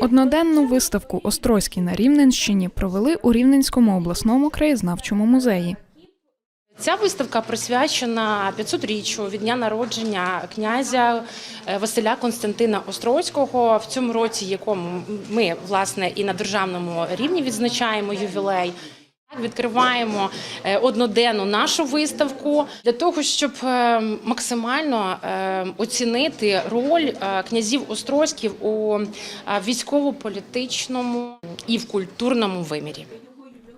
Одноденну виставку Острозький на Рівненщині провели у Рівненському обласному краєзнавчому музеї. Ця виставка присвячена 500-річчю від дня народження князя е, Василя Константина Острозького. В цьому році, якому ми власне і на державному рівні відзначаємо ювілей. Відкриваємо е, одноденну нашу виставку для того, щоб е, максимально е, оцінити роль князів Острозьків у військово-політичному і в культурному вимірі.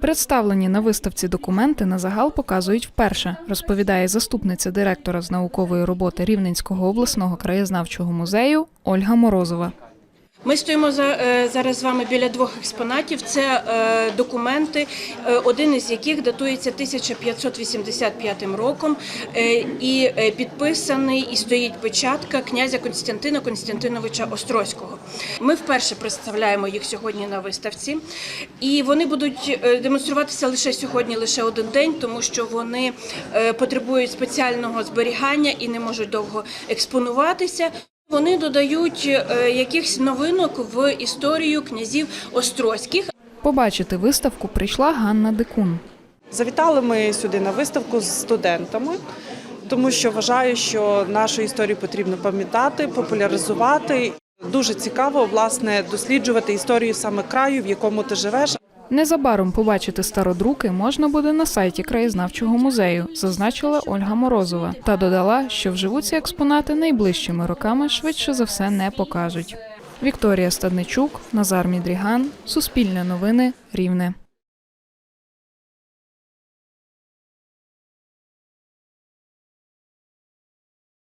Представлені на виставці документи на загал показують вперше, розповідає заступниця директора з наукової роботи Рівненського обласного краєзнавчого музею Ольга Морозова. Ми стоїмо е, зараз з вами біля двох експонатів. Це е, документи, е, один із яких датується 1585 роком і підписаний і стоїть печатка князя Константина Константиновича Острозького. Ми вперше представляємо їх сьогодні на виставці, і вони будуть демонструватися лише сьогодні, лише один день, тому що вони потребують спеціального зберігання і не можуть довго експонуватися. Вони додають е, якихось новинок в історію князів Острозьких. Побачити виставку прийшла Ганна Дикун. Завітали ми сюди на виставку з студентами, тому що вважаю, що нашу історію потрібно пам'ятати, популяризувати. Дуже цікаво власне досліджувати історію саме краю, в якому ти живеш. Незабаром побачити стародруки можна буде на сайті краєзнавчого музею, зазначила Ольга Морозова, та додала, що вживу ці експонати найближчими роками швидше за все не покажуть. Вікторія Стадничук, Назар Мідріган, Суспільне новини, Рівне.